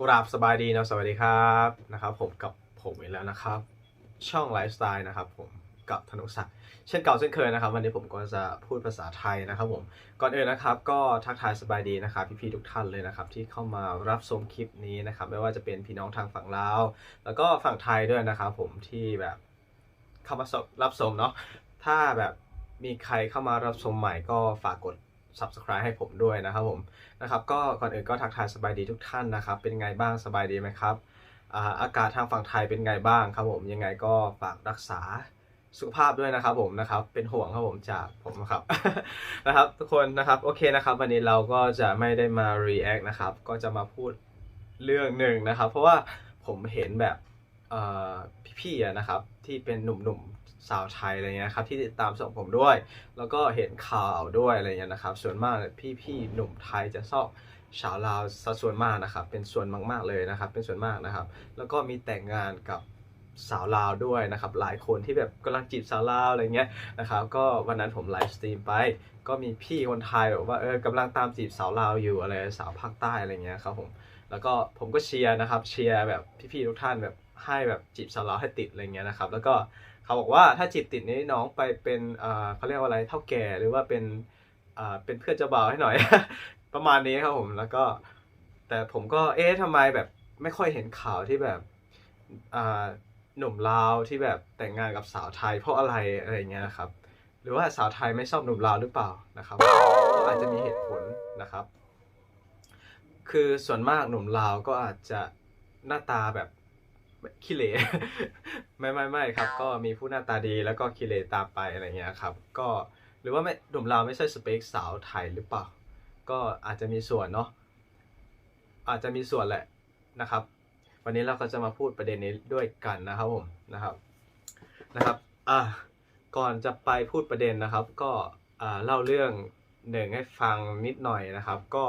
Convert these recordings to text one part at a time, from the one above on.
กราบสบายดีนะสวัสดีครับนะครับผมกับผมอีกแล้วนะครับ ช่องไลฟ์สไตล์นะครับผมกับธนุศักดิ์เช่นเก่าเช่นเคยนะครับ วันนี้ผมก็จะพูดภาษาไทยนะครับผมก่อนอื่นนะครับ ก็ทักทายสบายดีนะครับ พี่ๆทุกท่านเลยนะครับ ที่เข้ามารับชมคลิปนี้นะครับ ไม่ว่าจะเป็นพี่น้องทางฝั่งลาวแล้วก็ฝั่งไทยด้วยนะครับ ผมที่แบบเข้ามารับชมเนาะถ้าแบบมีใครเข้ามารับชมใหม่ก็ฝากกด subscribe ให้ผมด้วยนะครับผมนะครับก็ก่อนอื่นก็ทักทายสบายดีทุกท่านนะครับ เป็นไงบ้างสบายดีไหมครับอากาศทางฝั่งไทยเป็นไงบ้างครับผมยังไงก็ฝากรักษาสุขภาพด้วยนะครับผมนะครับเป็นห่วงครับผมจากผมนะครับนะครับ ทุกคนนะครับโอเคนะครับ วันนี้เราก็จะไม่ได้มา react นะครับ ก็จะมาพูดเรื่องหนึ่งนะครับ เพราะว่าผมเห็นแบบพี่ๆนะครับที่เป็นหนุ่มๆ สาวไทยอะไรเงี้ยครับที่ติดตามส่งผมด้วย แล้วก็เห็นข่าวด้วยอะไรเงี้ยนะครับ ส่วนมากพี่พี่ๆหนุ่มไทยจะชอบชาวลาวซะส่วนมากนะครับ เป็นส่วนมากๆเลยนะครับ เป็นส่วนมากนะครับ แล้วก็มีแต่งงานกับสาวลาวด้วยนะครับ หลายคนที่แบบกำลังจีบสาวลาวอะไรเงี้ยนะครับ ก็วันนั้นผมไลฟ์สตรีมไป ก็มีพี่คนไทยแบบว่าเออกำลังตามจีบสาวลาวอยู่อะไรสาวภาคใต้อะไรเงี้ยครับผมแล้วก็ผมก็เชียร์นะครับเชียร์แบบพี่ๆทุกท่านแบบให้แบบจีบสาวลาวให้ติดอะไรเงี้ยนะครับ แล้วก็ เขาบอกว่าถ้าจีบติดนี้น้องไปเป็นเขาเรียกว่าอะไรเท่าแก่หรือว่าเป็นเป็นเพื่อนเจ้าบ่าวให้หน่อย ประมาณนี้ครับผมแล้วก็ แต่ผมก็เอ๊ะทำไมแบบไม่ค่อยเห็นข่าวที่แบบหนุ่มลาวที่แบบแต่งงานกับสาวไทยเพราะอะไรอะไรเงี้ยนะครับ หรือว่าสาวไทยไม่ชอบหนุ่มลาวหรือเปล่านะครับก็อาจจะมีเหตุผลนะครับ คือส่วนมากหนุ่มลาวก็อาจจะหน้าตาแบบขี้เหร่ ไม่ไม่ไม่ครับ ก็มีผู้หน้าตาดีแล้วก็ขี้เหร่ตามไปอะไรเงี้ยครับ ก็หรือว่าไม่หนุ่มลาวไม่ใช่สเปคสาวไทยหรือเปล่า ก็อาจจะมีส่วนเนาะอาจจะมีส่วนแหละนะครับ วันนี้เราก็จะมาพูดประเด็นนี้ด้วยกันนะครับผมนะครับนะครับอะก่อนจะไปพูดประเด็นนะครับ ก็อ่าเล่าเรื่องหนึ่งให้ฟังนิดหน่อยนะครับ ก็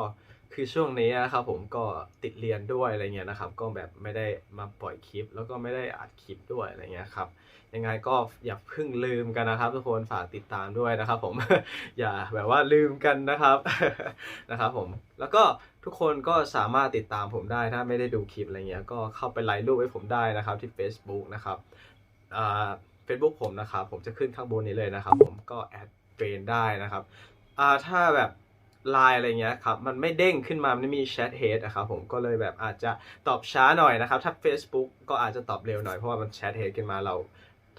คือช่วงนี้นะครับผมก็ติดเรียนด้วยอะไรเงี้ยนะครับ ก็แบบไม่ได้มาปล่อยคลิป แล้วก็ไม่ได้อัดคลิปด้วยอะไรเงี้ยครับยังไงก็อย่าเพิ่งลืมกันนะครับ ทุกคนฝากติดตามด้วยนะครับ ผมอย่าแบบว่าลืมกันนะครับนะครับผมแล้วก็ทุกคนก็สามารถติดตามผมได้ถ้าไม่ได้ดูคลิปอะไรเงี้ยก็เข้าไปไลค์รูปให้ผมได้นะครับที่ Facebook นะครับอ่าเฟซบุ๊กผมนะครับผมจะขึ้นข้างบนนี้เลยนะครับ ผมก็แอดเฟรนได้นะครับอ่าถ้าแบบ ไลน์อะไรเงี้ยครับมันไม่เด้งขึ้นมามันไม่มีแชทเฮดนะครับผมก็เลยแบบอาจจะตอบช้าหน่อยนะครับ ถ้า Facebook ก็อาจจะตอบเร็วหน่อยเพราะว่ามันแชทเฮดขึ้นมาเรา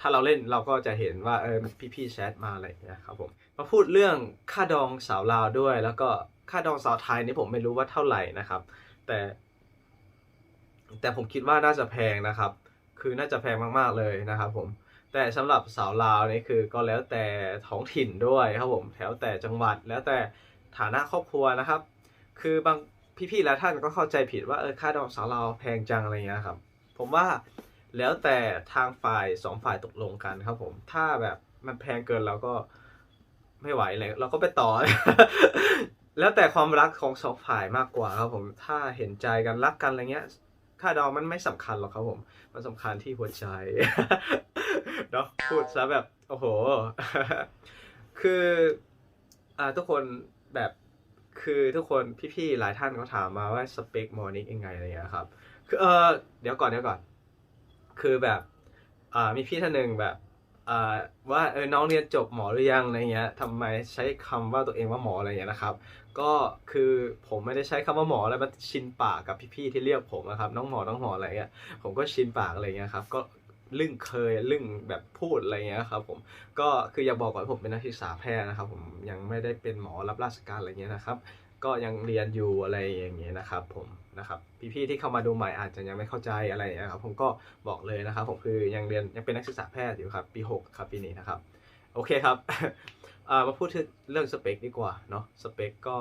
ถ้าเราเล่นเราก็จะเห็นว่าเออพี่ๆแชทมาอะไรเงี้ยครับผมมาพูดเรื่องค่าดองสาวลาวด้วย แล้วก็ค่าดองสาวไทยนี่ผมไม่รู้ว่าเท่าไหร่นะครับ แต่ แต่ผมคิดว่าน่าจะแพงนะครับ คือน่าจะแพงมากๆเลยนะครับผมแต่สำหรับสาวลาวนี่คือก็แล้วแต่ท้องถิ่นด้วยครับผมแล้วแต่จังหวัดแล้วแต่ ฐานะครอบครัวนะครับ คือบางพี่ๆและท่านก็เข้าใจผิดว่าเออค่าดองสาวลาแพงจังอะไรเงี้ยครับ ผมว่าแล้วแต่ทางฝ่ายสองฝ่ายตกลงกันครับผม ถ้าแบบมันแพงเกินเราก็ไม่ไหวเลยเราก็ไปต่อ แล้วแต่ความรักของสองฝ่ายมากกว่าครับผมถ้าเห็นใจกันรักกันอะไรเงี้ย ค่าดองมันไม่สำคัญหรอกครับผม มันสำคัญที่หัวใจเนาะพูดซะแบบโอ้โห คืออ่าทุกคน แบบคือทุกคนพี่ๆหลายท่านเขาถามมาว่าสเปคมอร์นิ่งยังไงอะไรเงี้ยครับ คือเออเดี๋ยวก่อนเดี๋ยวก่อน คือแบบอ่ามีพี่ท่านหนึ่งแบบอ่าว่าเออน้องเรียนจบหมอหรือยังอะไรเงี้ยทำไมใช้คำว่าตัวเองว่าหมออะไรเงี้ยนะครับ ก็คือผมไม่ได้ใช้คำว่าหมอแล้วมันชินปากกับพี่ๆที่เรียกผมนะครับน้องหมอน้องหมออะไรเงี้ยผมก็ชินปากอะไรเงี้ยครับก็ ลึ่งเคยลึ่งแบบพูดอะไรเงี้ยครับผมก็คืออยากบอกก่อนผมเป็นนักศึกษาแพทย์นะครับผมยังไม่ได้เป็นหมอรับราชการอะไรเงี้ยนะครับ ก็ยังเรียนอยู่อะไรอย่างเงี้ยนะครับผมนะครับพี่ๆที่เข้ามาดูใหม่อาจจะยังไม่เข้าใจอะไรอย่างเงี้ยครับผมก็บอกเลยนะครับผมคือยังเรียนยังเป็นนักศึกษาแพทย์อยู่ครับปีหกครับปีนี้นะครับโอเคครับมาพูดถึงเรื่องสเปคดีกว่าเนาะสเปคก็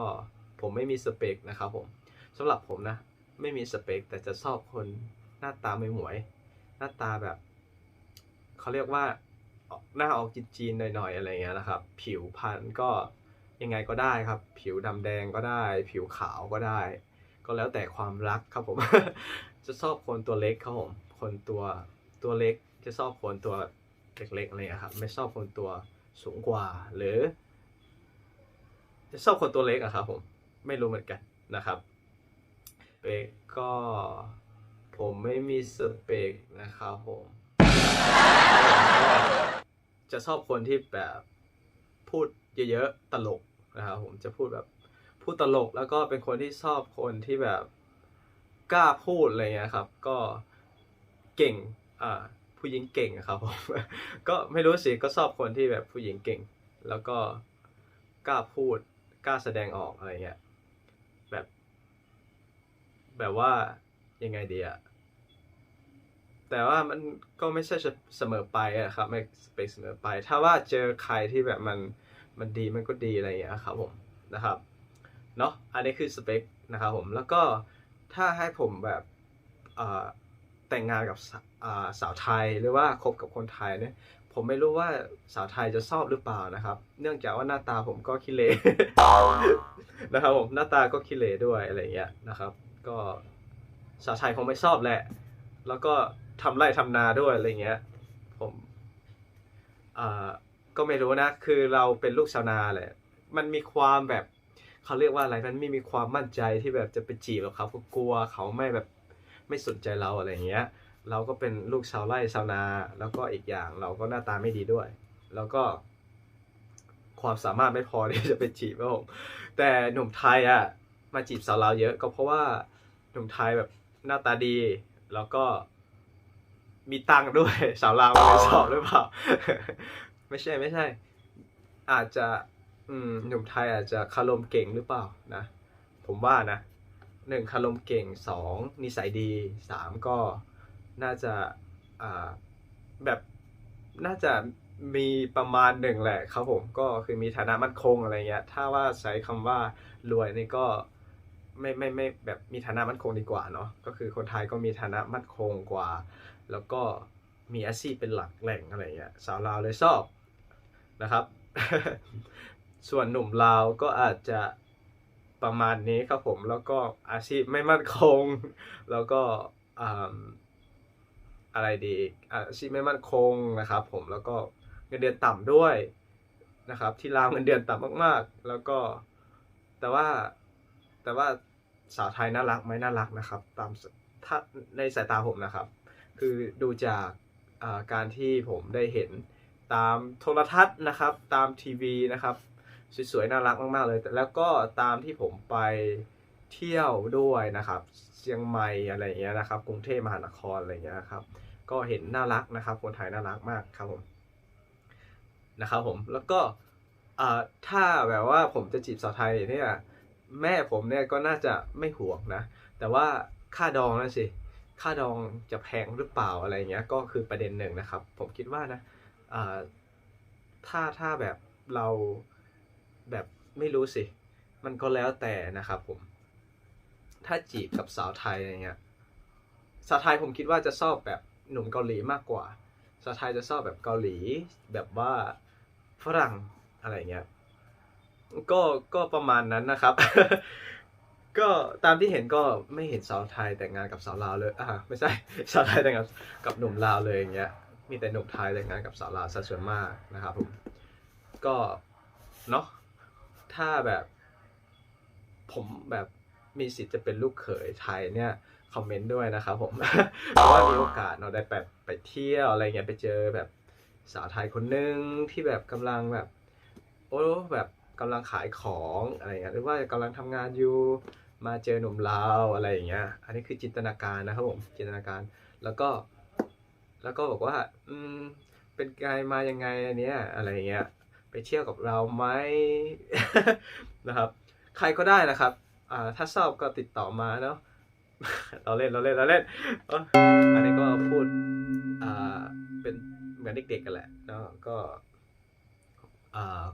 ผมไม่มีสเปคนะครับผมสำหรับผมนะไม่มีสเปคแต่จะชอบคนหน้าตาไม่หมวย หน้าตาแบบ เขาเรียกว่าหน้าออกจีนๆหน่อยๆอะไรเงี้ยนะครับ ผิวพรรณก็ยังไงก็ได้ครับ ผิวดำแดงก็ได้ ผิวขาวก็ได้ ก็แล้วแต่ความรักครับผม จะชอบคนตัวเล็กครับผม คนตัวตัวเล็กจะชอบคนตัวเล็กๆอะไรครับ ไม่ชอบคนตัวสูงกว่า หรือ จะชอบคนตัวเล็กอะครับ ผม ไม่รู้เหมือนกันนะครับ เปคก็ผมไม่มีสเปคนะครับผม จะชอบคนที่แบบพูดเยอะๆตลกนะครับผมจะพูดแบบพูดตลกแล้วก็เป็นคนที่ชอบคนที่แบบกล้าพูดอะไรเงี้ยครับ ก็เก่งอ่าผู้หญิงเก่งครับผมก็ไม่รู้สิก็ชอบคนที่แบบผู้หญิงเก่ง แล้วก็กล้าพูดกล้าแสดงออกอะไรเงี้ยแบบ แบบว่ายังไงดีอะ แต่ว่ามันก็ไม่ใช่เสมอไปอะครับ ไม่เปเสมอไป ถ้าว่าเจอใครที่แบบมันมันดีมันก็ดีอะไรอย่างเงี้ยครับผมนะครับเนาะอันนี้คือสเปคนะครับผมแล้วก็ถ้าให้ผมแบบแต่งงานกับสาวไทยหรือว่าคบกับคนไทยเนี่ยผมไม่รู้ว่าสาวไทยจะชอบหรือเปล่านะครับ เนื่องจากว่าหน้าตาผมก็ขี้เหร่นะครับผมหน้าตาก็ขี้เหร่ด้วยอะไรเงี้ยนะครับ ก็สาวไทยคงไม่ชอบแหละ แล้วก็ ทำไร่ทำนาด้วยอะไรเงี้ย ผมอ่าก็ไม่รู้นะ คือเราเป็นลูกชาวนาแหละ มันมีความแบบเขาเรียกว่าอะไร มันไม่มีความมั่นใจที่แบบจะไปจีบกับเขาก็กลัวเขาไม่แบบไม่สนใจเราอะไรเงี้ย เราก็เป็นลูกชาวไร่ชาวนา แล้วก็อีกอย่างเราก็หน้าตาไม่ดีด้วย แล้วก็ ความสามารถไม่พอที่จะไปจีบครับผมแต่หนุ่มไทยอะมาจีบสาวลาวเยอะก็เพราะว่าหนุ่มไทยแบบหน้าตาดี แล้วก็ มีตังค์ด้วย สาวลาวไม่ชอบหรือเปล่า ไม่ใช่ไม่ใช่ อาจจะ อืมหนุ่มไทยอาจจะคารมเก่งหรือเปล่านะ ผมว่านะหนึ่งคารมเก่งสองนิสัยดีสามก็น่าจะอ่าแบบน่าจะมีประมาณหนึ่งแหละครับผมก็คือมีฐานะมั่นคงอะไรเงี้ย ถ้าว่าใช้คำว่ารวยนี่ก็ ไม่ไม่ไม่แบบมีฐานะมั่นคงดีกว่าเนาะก็คือคนไทยก็มีฐานะมั่นคงกว่า แล้วก็มีอาชีพเป็นหลักแหล่งอะไรเงี้ยสาวลาวเลยชอบนะครับ ส่วนหนุ่มลาวก็อาจจะประมาณนี้ครับผมแล้วก็อาชีพไม่มั่นคง แล้วก็อะไรดีอีกอาชีพไม่มั่นคงนะครับ ผมแล้วก็เงินเดือนต่ำด้วยนะครับ ที่ลาวเงินเดือนต่ำมากๆ แล้วก็แต่ว่าแต่ว่า สาวไทยน่ารักไหมน่ารักนะครับ ตามถ้าในสายตาผมนะครับ คือดูจากการที่ผมได้เห็นตามโทรทัศน์นะครับ ตามทีวีนะครับสวยๆน่ารักมากๆเลย แล้วก็ตามที่ผมไปเที่ยวด้วยนะครับเชียงใหม่อะไรอย่างเงี้ยนะครับ กรุงเทพมหานครอะไรอย่างเงี้ยนะครับ ก็เห็นน่ารักนะครับ คนไทยน่ารักมากครับผมนะครับผมแล้วก็ถ้าแบบว่าผมจะจีบสาวไทยเนี่ย แม่ผมเนี่ยก็น่าจะไม่ห่วงนะ แต่ว่าค่าดองนะสิ ค่าดองจะแพงหรือเปล่าอะไรเงี้ย ก็คือประเด็นหนึ่งนะครับ ผมคิดว่านะถ้าถ้าแบบเราแบบไม่รู้สิ มันก็แล้วแต่นะครับผม ถ้าจีบกับสาวไทยอะไรเงี้ย สาวไทยผมคิดว่าจะชอบแบบหนุ่มเกาหลีมากกว่า สาวไทยจะชอบแบบเกาหลี แบบว่าฝรั่งอะไรเงี้ย ก็ก็ประมาณนั้นนะครับ ก็ตามที่เห็นก็ไม่เห็นสาวไทยแต่งงานกับสาวลาวเลยอ่าไม่ใช่สาวไทยแต่งงานกับหนุ่มลาวเลยอย่างเงี้ยมีแต่หนุ่มไทยแต่งงานกับสาวลาวซะส่วนมากนะครับผมก็เนาะถ้าแบบ ผมแบบมีสิทธิ์จะเป็นลูกเขยไทยเนี่ยคอมเมนต์ด้วยนะครับผมเพราะว่ามีโอกาสเราได้แบบไปเที่ยวอะไรเงี้ยไปเจอแบบสาวไทยคนนึงที่แบบกำลังแบบ โอ้แบบ กำลังขายของอะไรเงี้ยหรือว่ากำลังทำงานอยู่มาเจอหนุ่มลาวอะไรอย่างเงี้ย อันนี้คือจินตนาการนะครับผมจินตนาการแล้วก็ แล้วก็บอกว่า อืม เป็นไงมายังไงอันเนี้ยอะไรเงี้ย ไปเที่ยวกับเราไหมนะครับ ใครก็ได้นะครับ อ่า ถ้าชอบก็ติดต่อมาเนาะเราเล่นเราเล่นเราเล่นอันนี้ก็พูด อ่า เป็นเหมือนเด็กๆกันแหละเนาะก็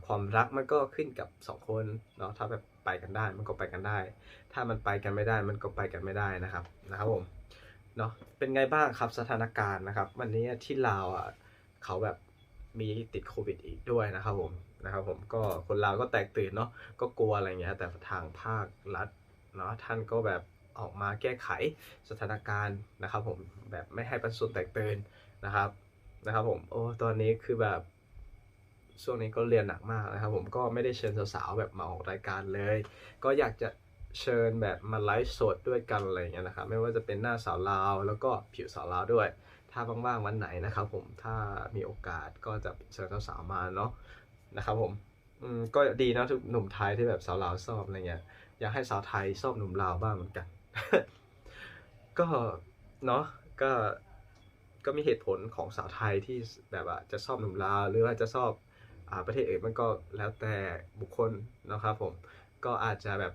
ความรักมันก็ขึ้นกับสองคนเนาะถ้าแบบไปกันได้มันก็ไปกันได้ ถ้ามันไปกันไม่ได้มันก็ไปกันไม่ได้นะครับนะครับผมเนาะเป็นไงบ้างครับสถานการณ์นะครับ วันนี้ที่ลาวอะเขาแบบมีติดโควิดอีกด้วยนะครับผมนะครับผมก็คนลาวก็แตกตื่นเนาะก็กลัวอะไรเงี้ยแต่ทางภาครัฐเนาะท่านก็แบบออกมาแก้ไขสถานการณ์นะครับผมแบบไม่ให้ประชาชนแตกตื่นนะครับนะครับผมโอ้ตอนนี้คือแบบ ช่วงนี้ก็เรียนหนักมากนะครับผมก็ไม่ได้เชิญสาวๆแบบมาออกรายการเลย ก็อยากจะเชิญแบบมาไลฟ์สดด้วยกันอะไรเงี้ยนะครับไม่ว่าจะเป็นหน้าสาวลาวแล้วก็ผิวสาวลาวด้วย ถ้าว่างๆวันไหนนะครับผมถ้ามีโอกาสก็จะเชิญสาวๆมาเนาะนะครับผมอืมก็ดีนะทุกหนุ่มไทยที่แบบสาวลาวชอบอะไรเงี้ยอยากให้สาวไทยชอบหนุ่มลาวบ้างเหมือนกัน ก็เนาะก็ก็มีเหตุผลของสาวไทยที่แบบว่าจะชอบหนุ่มลาวหรือว่าจะชอบ ประเทศอื่นมันก็แล้วแต่บุคคลนะครับผมก็อาจจะแบบ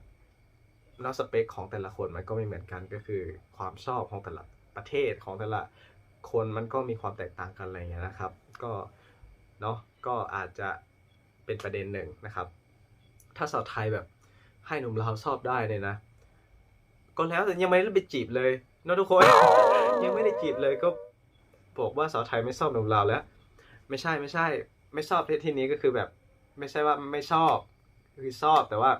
นอกสเปคของแต่ละคนมันก็ไม่เหมือนกันก็คือความชอบของแต่ละประเทศของแต่ละคนมันก็มีความแตกต่างกันอะไรอย่างเงี้ยนะครับ ก็เนาะก็อาจจะเป็นประเด็นหนึ่งนะครับ ถ้าสาวไทยแบบให้หนุ่มลาวชอบได้เนี่ยนะ ก็แล้วแต่ยังไม่ได้ไปจีบเลยเนะทุกคนยังไม่ได้จีบเลยก็บอกว่าสาวไทยไม่ชอบหนุ่มลาวแล้ว ไม่ใช่ไม่ใช่ ไม่ชอบที่ที่นี้ก็คือแบบไม่ใช่ว่าไม่ชอบคือชอบแต่ว่า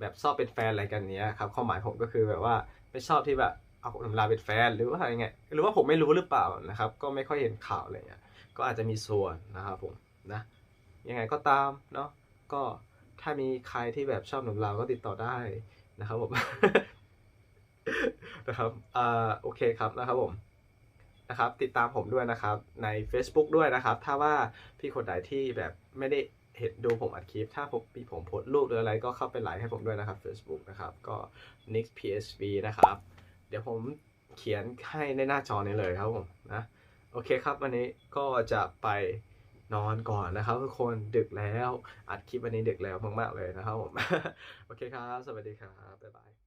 แบบชอบเป็นแฟนอะไรกันเนี้ยครับความหมายผมก็คือแบบว่าไม่ชอบที่แบบเอาหนุ่มลาเป็นแฟนหรือว่าอะไรเงี้ยหรือว่าผมไม่รู้หรือเปล่านะครับ ก็ไม่ค่อยเห็นข่าวอะไรเงี้ยก็อาจจะมีส่วนนะครับผมนะยังไงก็ตามเนาะก็ถ้ามีใครที่แบบชอบหนุ่มลาวก็ติดต่อได้นะครับผมนะครับอ่าโอเคครับนะครับผม นะครับติดตามผมด้วยนะครับใน Facebook ด้วยนะครับ ถ้าว่าพี่คนไหนที่แบบไม่ได้เห็นดูผมอัดคลิป ถ้าผมพี่ผมโพสต์รูปหรืออะไรก็เข้าไปไลค์ให้ผมด้วยนะครับ Facebook นะครับก็ Nix PSV นะครับ เดี๋ยวผมเขียนให้ในหน้าจอนี้เลยครับผมนะโอเคครับวันนี้ก็จะไปนอนก่อนนะครับทุกคนดึกแล้วอัดคลิปวันนี้ดึกแล้วมากๆเลยนะครับผม โอเคครับ สวัสดีครับ บ๊ายบาย